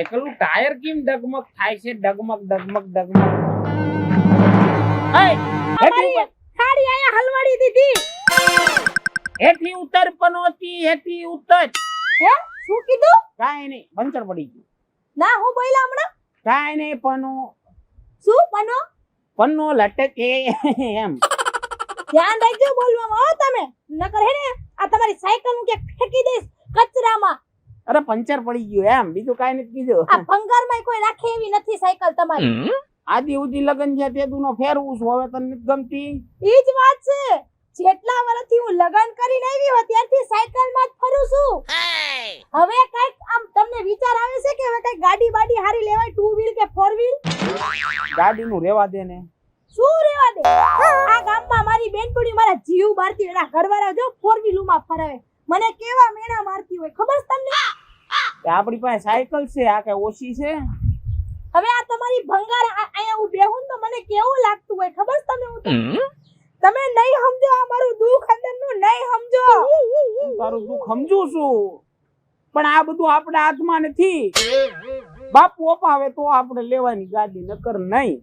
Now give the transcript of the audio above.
Cycle tyre કેમ ડગમગ થાય છે? ડગમગ ડગમગ ડગમગ. સાડી અહીંયા હલવાડી દીધી. હેઠી ઉતર પનોતી હેઠી ઉતર. હે? શું કીધું? કાઈ નહીં પંચર પડી ગયું. ના હું બોલ્યા હમણાં? કાઈ નહીં પનો. શું પનો? પનો લટકે એમ. ધ્યાન રાખજો બોલવામાં હો તમે. નકર હે ને આ તમારી સાયકલ હું કે ફેંકી દઈશ કચરામાં. અરે પંચર પડી ગયું એમ. બીજું કઈ નથી કીધું. આ ભંગારમાં કોઈ રાખે એવી નથી સાયકલ તમારી. આદિ ઉદી લગન છે તે તું ફેરવું છું. હવે તને ગમતી? ઈ જ વાત છે. જેટલા વર્ષથી હું લગન કરીને આવી હો ત્યારથી સાયકલમાં જ ફરું છું. હવે કંઈક આમ તમને વિચાર આવે છે કે હવે કઈ ગાડી બાડી હારી લેવાય ટુ વ્હીલ કે ફોર વ્હીલ ગાડી નું રેવા દે ને. શું રેવા દે? આ ગામમાં મારી બેનપણી મારા જીવ બારતી એના ઘરવાળા જો ફોર વ્હીલમાં ફરાવે મને કેવા મેણા મારતી હોય ખબર તમને? આપણી પાસે સાયકલ છે આ કઈ ઓછી છે? હવે આ તમારી ભંગાર આ- અહીંયા હું બેહું તો મને કેવું લાગતું હોય ખબર તમે હું તમે નહીં સમજો આ મારું દુઃખ અંદરનું નહીં સમજો. હું તારું દુઃખ સમજુ છું. પણ આ બધું આપણા હાથમાં નથી. બાપુ અપાવે તો આપણે લેવાની ગાડી નકર નહીં.